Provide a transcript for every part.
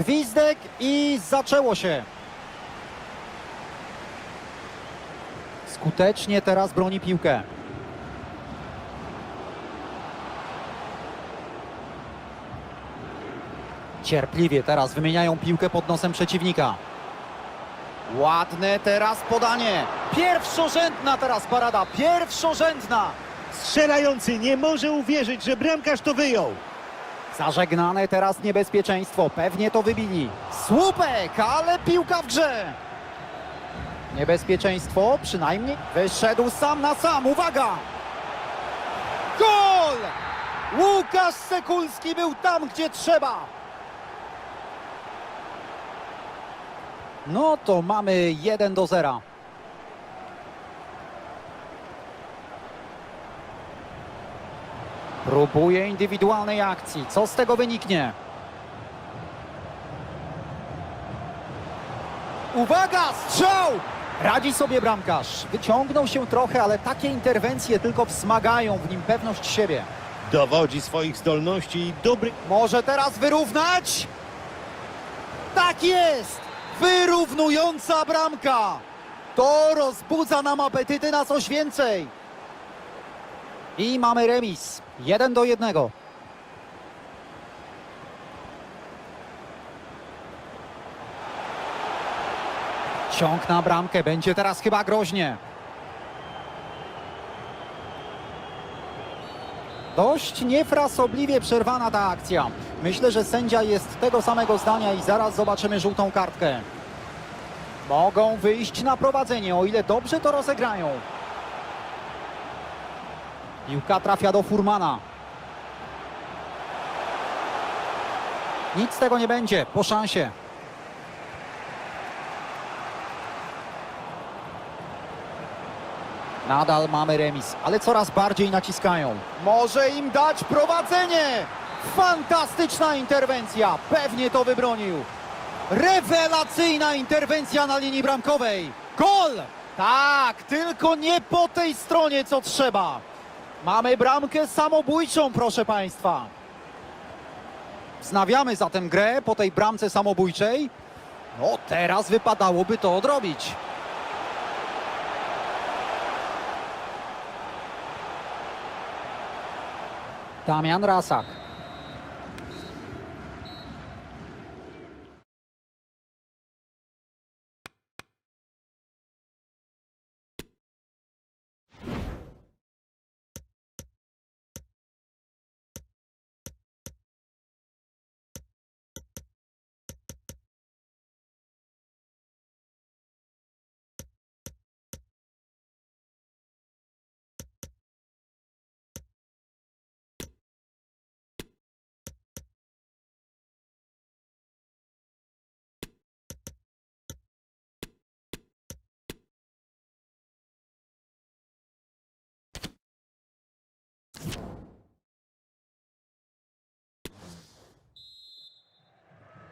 Gwizdek i zaczęło się. Skutecznie teraz broni piłkę. Cierpliwie teraz wymieniają piłkę pod nosem przeciwnika. Ładne teraz podanie. Pierwszorzędna teraz parada. Pierwszorzędna. Strzelający nie może uwierzyć, że bramkarz to wyjął. Zażegnane teraz niebezpieczeństwo. Pewnie to wybili. Słupek, ale piłka w grze. Niebezpieczeństwo przynajmniej wyszedł sam na sam. Uwaga! Gol! Łukasz Sekulski był tam, gdzie trzeba. No to mamy 1 do 0. Próbuje indywidualnej akcji. Co z tego wyniknie? Uwaga! Strzał! Radzi sobie bramkarz. Wyciągnął się trochę, ale takie interwencje tylko wzmagają w nim pewność siebie. Dowodzi swoich zdolności i dobry... Może teraz wyrównać? Tak jest! Wyrównująca bramka! To rozbudza nam apetyty na coś więcej. I mamy remis. Jeden do jednego. Ciąg na bramkę. Będzie teraz chyba groźnie. Dość niefrasobliwie przerwana ta akcja. Myślę, że sędzia jest tego samego zdania i zaraz zobaczymy żółtą kartkę. Mogą wyjść na prowadzenie, o ile dobrze to rozegrają. Piłka trafia do Furmana. Nic z tego nie będzie, po szansie. Nadal mamy remis, ale coraz bardziej naciskają. Może im dać prowadzenie! Fantastyczna interwencja! Pewnie to wybronił. Rewelacyjna interwencja na linii bramkowej. Gol! Tak, tylko nie po tej stronie, co trzeba. Mamy bramkę samobójczą, proszę Państwa. Wznawiamy zatem grę po tej bramce samobójczej. No teraz wypadałoby to odrobić. Damian Rasak.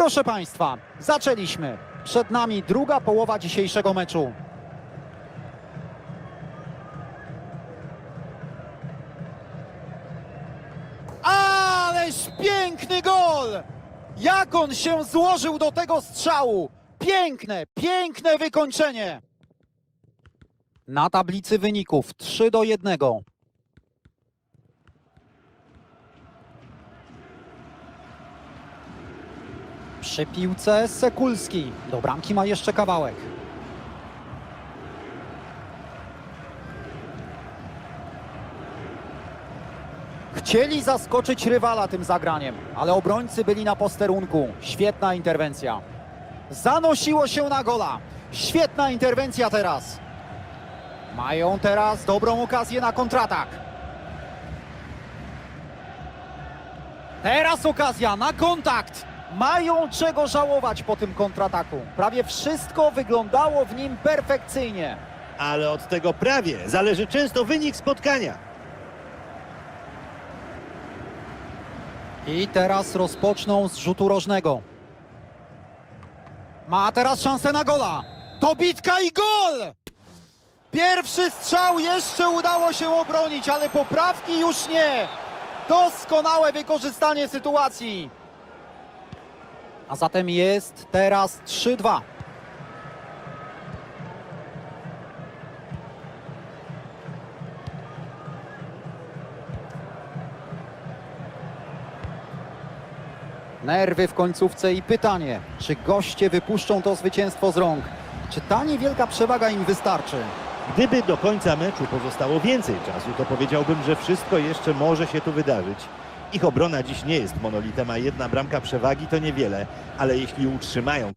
Proszę Państwa, zaczęliśmy. Przed nami druga połowa dzisiejszego meczu. Ależ piękny gol! Jak on się złożył do tego strzału! Piękne, piękne wykończenie! Na tablicy wyników 3 do 1. Przy piłce Sekulski. Do bramki ma jeszcze kawałek. Chcieli zaskoczyć rywala tym zagraniem, ale obrońcy byli na posterunku. Świetna interwencja. Zanosiło się na gola. Świetna interwencja teraz. Mają teraz dobrą okazję na kontratak. Teraz okazja na kontakt. Mają czego żałować po tym kontrataku. Prawie wszystko wyglądało w nim perfekcyjnie. Ale od tego prawie zależy często wynik spotkania. I teraz rozpoczną z rzutu rożnego. Ma teraz szansę na gola. To bitka i gol! Pierwszy strzał jeszcze udało się obronić, ale poprawki już nie. Doskonałe wykorzystanie sytuacji. A zatem jest teraz 3-2. Nerwy w końcówce i pytanie, czy goście wypuszczą to zwycięstwo z rąk? Czy ta niewielka przewaga im wystarczy? Gdyby do końca meczu pozostało więcej czasu, to powiedziałbym, że wszystko jeszcze może się tu wydarzyć. Ich obrona dziś nie jest monolitem, a jedna bramka przewagi to niewiele, ale jeśli utrzymają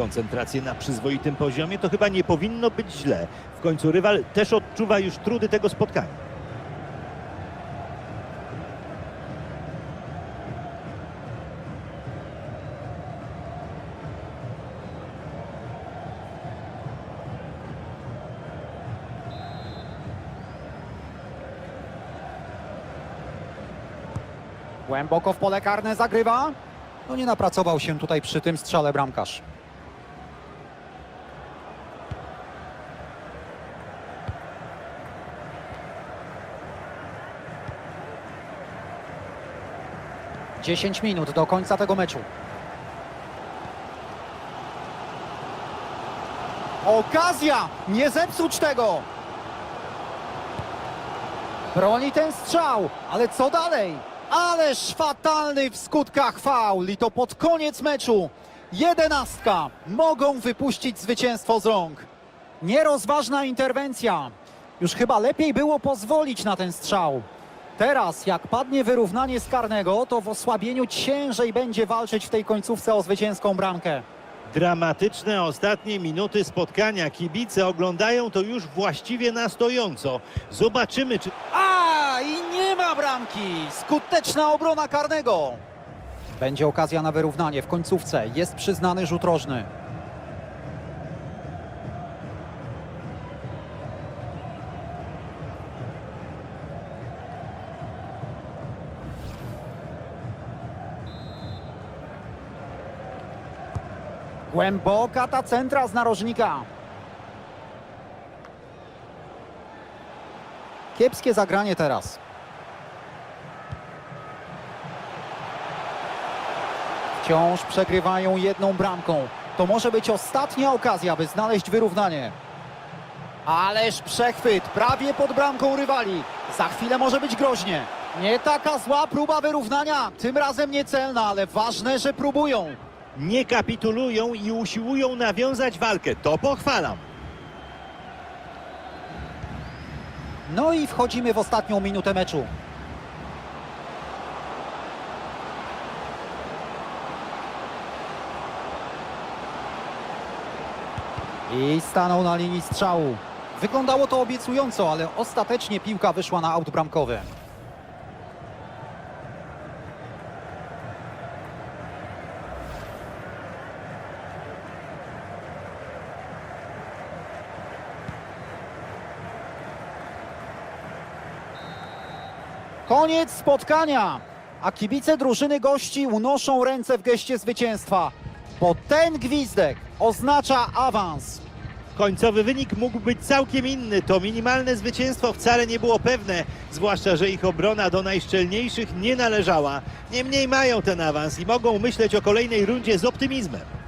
koncentrację na przyzwoitym poziomie, to chyba nie powinno być źle. W końcu rywal też odczuwa już trudy tego spotkania. Głęboko w pole karne zagrywa. No nie napracował się tutaj przy tym strzale bramkarz. Dziesięć minut do końca tego meczu. Okazja! Nie zepsuć tego! Broni ten strzał, ale co dalej? Ależ fatalny w skutkach faul i to pod koniec meczu. Jedenastka. Mogą wypuścić zwycięstwo z rąk. Nierozważna interwencja. Już chyba lepiej było pozwolić na ten strzał. Teraz, jak padnie wyrównanie z karnego, to w osłabieniu ciężej będzie walczyć w tej końcówce o zwycięską bramkę. Dramatyczne ostatnie minuty spotkania. Kibice oglądają to już właściwie na stojąco. Zobaczymy, czy A i nie ma bramki! Skuteczna obrona karnego. Będzie okazja na wyrównanie w końcówce. Jest przyznany rzut rożny. Głęboka ta centra z narożnika. Kiepskie zagranie teraz. Wciąż przegrywają jedną bramką. To może być ostatnia okazja, by znaleźć wyrównanie. Ależ przechwyt, prawie pod bramką rywali. Za chwilę może być groźnie. Nie taka zła próba wyrównania, tym razem niecelna, ale ważne, że próbują. Nie kapitulują i usiłują nawiązać walkę. To pochwalam. No i wchodzimy w ostatnią minutę meczu. I stanął na linii strzału. Wyglądało to obiecująco, ale ostatecznie piłka wyszła na aut bramkowy. Koniec spotkania, a kibice drużyny gości unoszą ręce w geście zwycięstwa, bo ten gwizdek oznacza awans. Końcowy wynik mógł być całkiem inny. To minimalne zwycięstwo wcale nie było pewne, zwłaszcza, że ich obrona do najszczelniejszych nie należała. Niemniej mają ten awans i mogą myśleć o kolejnej rundzie z optymizmem.